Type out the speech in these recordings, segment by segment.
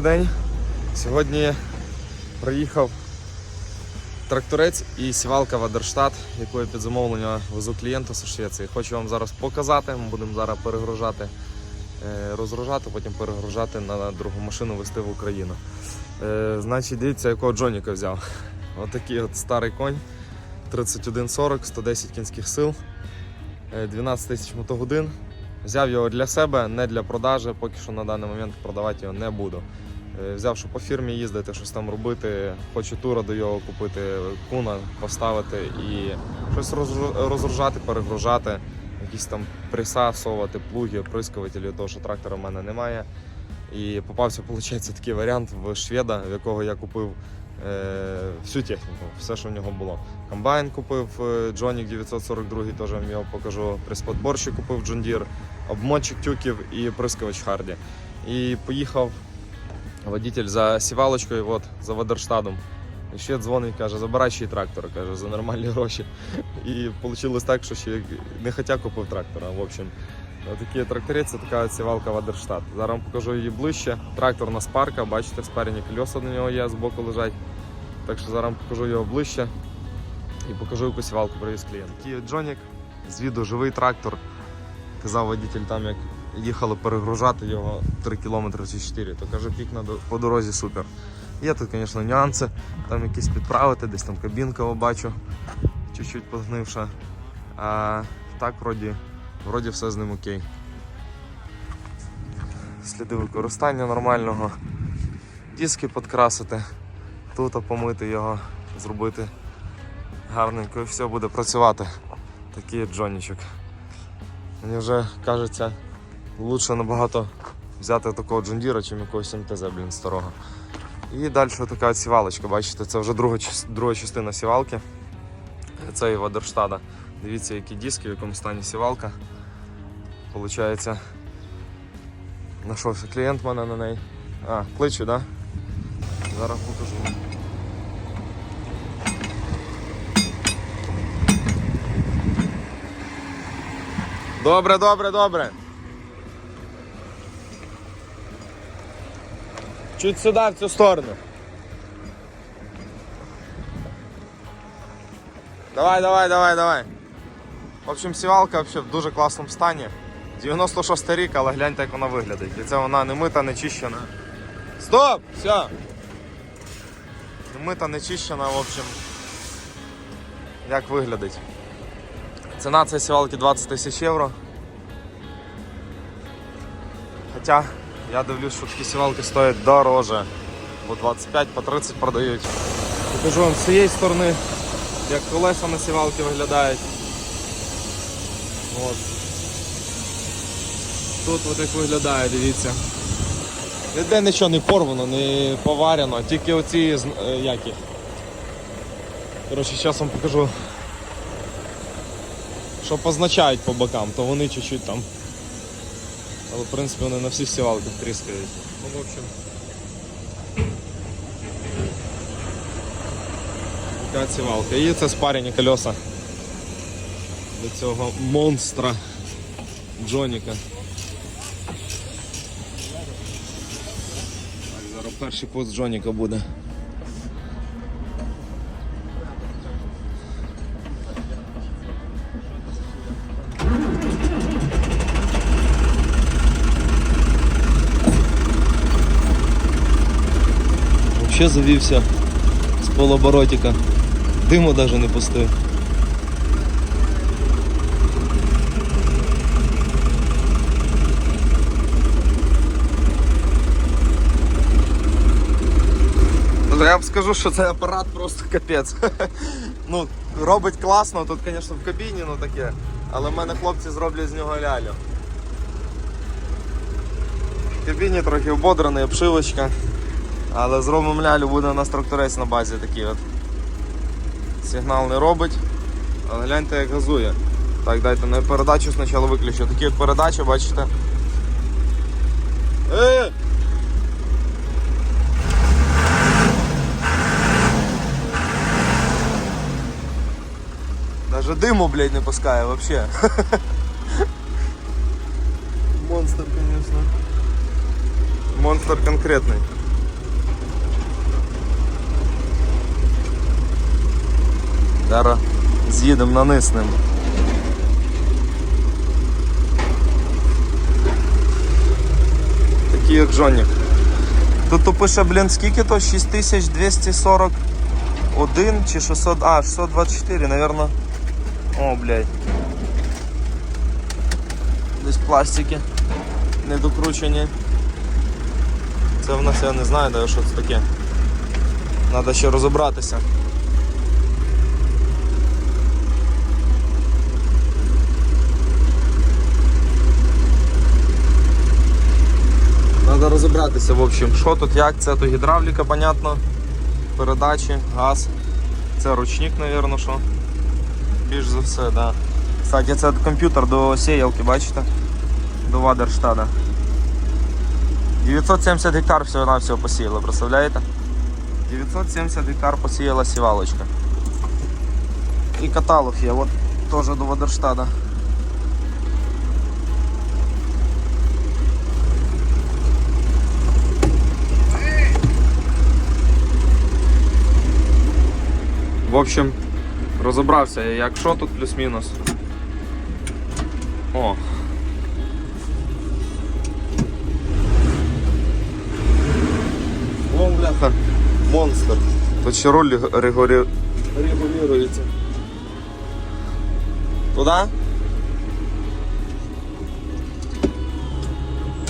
добрий день. Сьогодні приїхав тракторець і сівалка Вадерштат, яку я під замовлення везу клієнту з Швеції. Хочу вам зараз показати. Ми будемо зараз перегружати, е, розгружати, потім перегружати на другу машину везти в Україну. Е, Значить, дивіться, якого Джоніка взяв. Отакий от старий конь. 3140, 110 кінських сил, е, 12 тисяч мотогодин. Взяв його для себе, не для продажі, поки що на даний момент продавати його не буду. Е, Взяв, щоб по фірмі їздити, щось там робити, хочу тура до його купити, куна поставити і щось розгру- розгружати, перегружати, якісь там преса плуги, оприскувателі, того, що трактора в мене немає. І попався, виходить, такий варіант в шведа, в якого я купив е, всю техніку, все, що в нього було. Комбайн купив е, Джонік 942, теж вам його покажу. Присподборщик купив Deere, обмотчик тюків і прискавач Харді. І поїхав водитель за сівалочкою, от, за Вадерштадом. І ще дзвонить, каже, забирай ще й трактора, каже, за нормальні гроші. І вийшло так, що ще не хотя купив трактора. В общем, такий тракторець, це така сівалка Вадерштат. Зараз вам покажу її ближче. Трактор на спарка, бачите, спереді колеса до нього є, збоку лежать. Так що зараз вам покажу його ближче і покажу, яку сівалку привіз клієнт. Такий Джонік, з віду живий трактор. Казав водитель там, як їхали перегружати його 3 км чи 4, то каже, пік на по дорозі супер. Є тут, звісно, нюанси, там якісь підправити, десь там кабінка бачу, чуть-чуть погнивша. А так, вроді, вроді все з ним окей. Сліди використання нормального, диски підкрасити, тут помити його, зробити гарненько і все буде працювати. Такий Джонічок. Мені вже кажеться, лучше набагато взяти такого джундіра, чим якогось МТЗ, блін, старого. І далі така сівалочка, бачите, це вже друга, друга частина сівалки. Це і Вадерштада. Дивіться, які диски, в якому стані сівалка. Получається. Нашовся клієнт в мене на неї. А, кличу, так? Да? Зараз покажу. Добре, добре, добре. Чуть сюди, в цю сторону. Давай, давай, давай, давай. В общем, сівалка вообще в дуже класному стані. 96 рік, але гляньте, як вона виглядить. І це вона не мита, не чищена. Стоп! Все! Не мита, не чищена, в общем. Як виглядить. Ціна цієї сівалки 20 тисяч євро. Хоча я дивлюсь, що такі сівалки стоять дороже. По 25, по 30 продають. Покажу вам з цієї сторони, як колеса на сівалки виглядають. От. Тут от як виглядає, дивіться. Ніде нічого не порвано, не поварено, тільки оці з- е. Коротше, зараз вам покажу що позначають по бокам, то вони чуть-чуть там. Але в принципі вони на всіх сівалках тріскають. Ну, в общем. Така сівалка. І це спарені колеса до цього монстра Джоніка. Так, зараз перший пост Джоніка буде. Вообще завівся з полоборотика. Диму навіть не пустив. Я вам скажу, що цей апарат просто капець. ну, робить класно, тут, звісно, в кабіні ну таке. Але в мене хлопці зроблять з нього лялю. В кабіні трохи ободраний, обшивочка. Але зробимо лялю буде у нас тракторець на базі такий от. Сигнал не робить. Але гляньте як газує. Так, дайте на передачу спочатку виключу. Такі от передачі, бачите. Е! Даже диму, блядь, не пускає вообще. Монстр, конечно. Монстр конкретний. Зараз з'їдемо на низ ним. Такий як Джонік. Тут пише, блін, скільки то? 6241 чи 600, а, 624, наверное. О, блядь. Десь пластики недокручені. Це в нас я не знаю, де що це таке. Треба ще розібратися. Треба розібратися, в общем, що тут, як це, то гідравліка, понятно. Передачі, газ. Це ручник, напевно, що. Більш за все, так. Да. Кстати, це комп'ютер до сіялки, бачите? До Вадерштада. 970 гектар всього на всього посіяли, представляєте? 970 гектар посіяла сівалочка. І каталог є, от теж до Вадерштада. В общем, розібрався, як що тут плюс-мінус. О. О, бляха, монстр. Тут ще руль регулі... регулюється. Туда?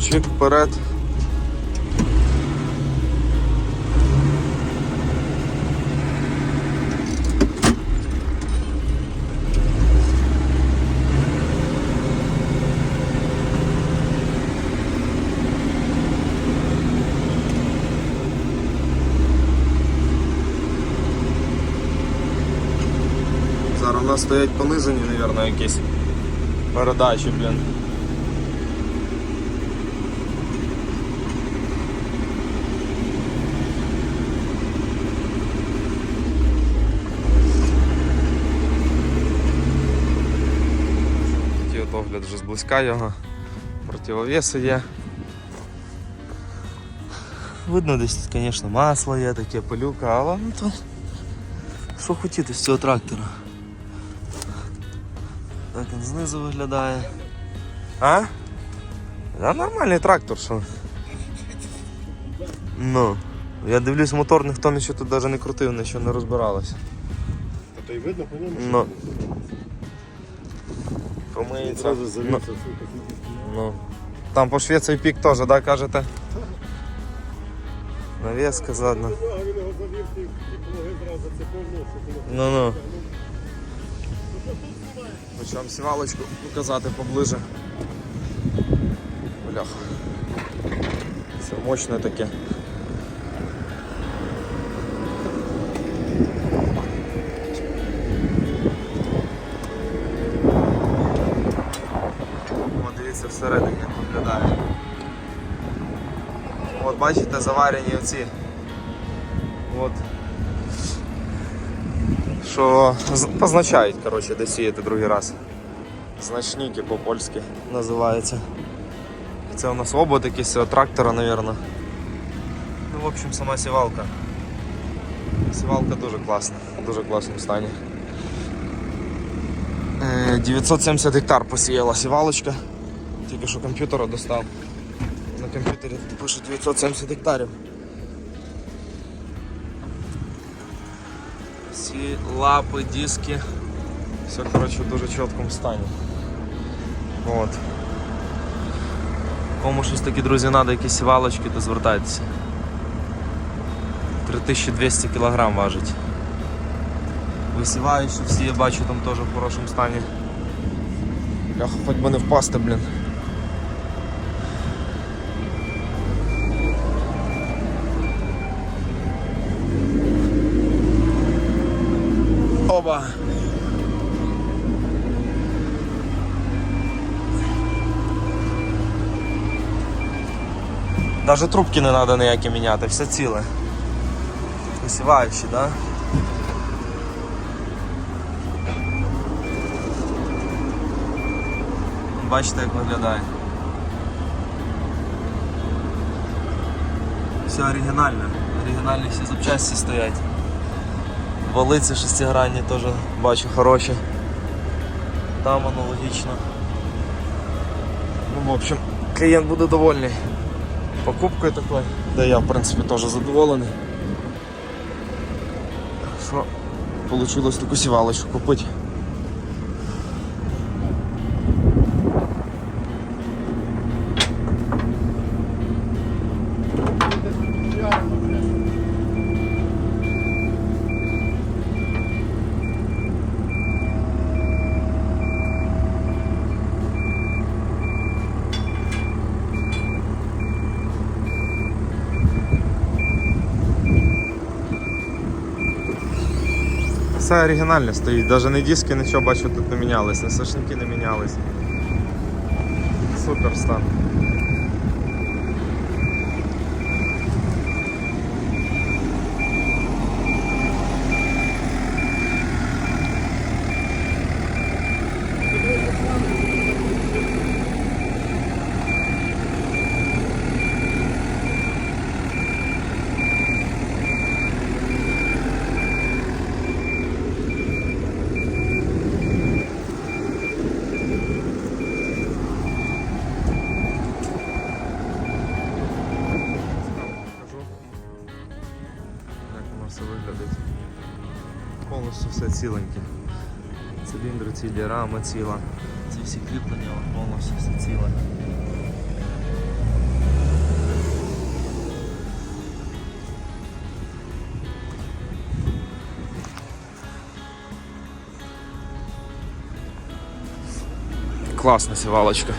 Чик вперед. Зараз у нас стоять понижені, мабуть, якісь передачі, блін. Огляд вже зблизька його. Противовеси є. Видно десь, звісно, масло є, таке пилюка, але ну то що хотіти з цього трактора. Він знизу виглядає. А? Да, нормальний трактор, що. Ну. Я дивлюсь, мотор ніхто нічого тут навіть не крутив, нічого не розбиралося. Та то й видно по ньому, Ну. Помиється. зразу Ну, сука, ну. Там по Швеції пік теж, да, кажете? Навеска задна. Ну, Хочу вам сівалочку показати поближе. Бляха. Це мощне таке. О, дивіться всередині як виглядає. От бачите, заварені оці. От що позначають, коротше, де сіяти другий раз. Значники по-польськи називаються. Це у нас обод якийсь трактора, мабуть. Ну, в общем, сама сівалка. Сівалка дуже класна, в дуже класному стані. Е, 970 гектар посіяла сівалочка. Тільки що комп'ютера достав. На комп'ютері пише 970 гектарів. Всі лапи, диски. Все, коротше, в дуже чіткому стані. От. Кому щось таке, друзі, треба, якісь сівалочки, то звертайтеся. 3200 кг важить. Висіваючи всі, я бачу, там теж в хорошому стані. Бляха, хоч би не впасти, блін. Оба. Даже трубки не треба ніякі міняти, все ціле. Висіваючі, да? Бачите, як виглядає. Все оригінальне. Оригінальні всі запчасті стоять. Валиці шестигранні теж бачу хороші. Там аналогічно. Ну, в общем, клієнт буде довольний покупкою такою. Да я в принципі теж задоволений. Що вийшло таку сівалочку купити. Все оригінальне стоїть, навіть не диски, нічого бачу тут не мінялись, не сошники не мінялись. Супер стан. Повністю все ціленьке. Циліндри цілі, рама ціла. Ці всі кріплення повністю все ціле. Класна сівалочка.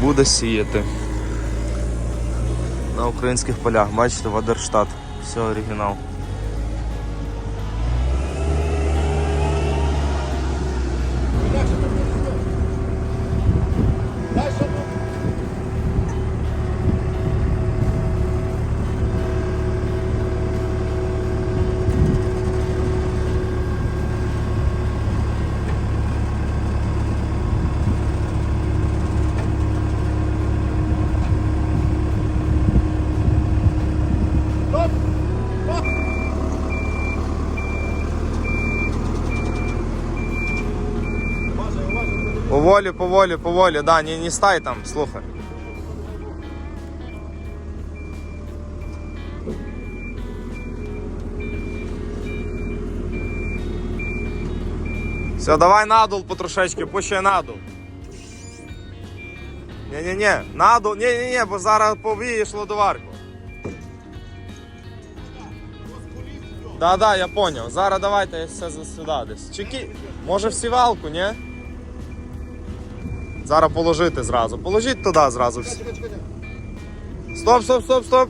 Буде сіяти на українських полях. Бачите, Вадерштат. Все оригінал. Поволі, поволі, поволі, да, не, не стай там, слухай. Все, давай надул потрошечки, пущай надул. Ні-ні-ні, надул, ні-ні-ні, бо зараз повієш лодоварку. Да-да, я понял. Зараз давайте все сюди десь. Чеки. Може в сівалку, ні? Зараз положити зразу. Положіть туди зразу. Стоп, стоп, стоп, стоп.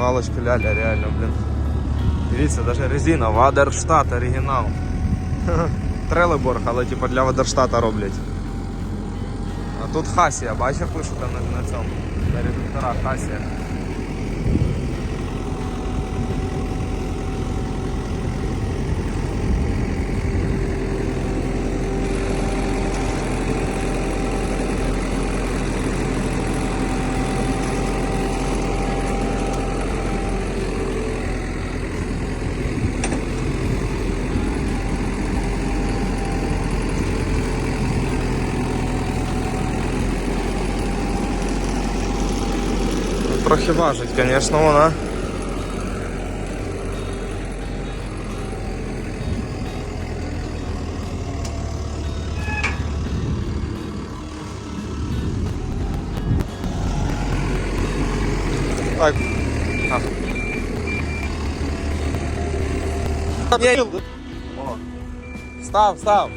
Сівалочка ляля, реально, блін. Дивіться, навіть резина, Вадерштат оригінал. Трелеборг, але типу для Вадерштата роблять. А тут Хасія, бачиш, пишуть на, на цьому. На редукторах Хасія. Трохи важить, звісно, вона. Так. А. Став, став.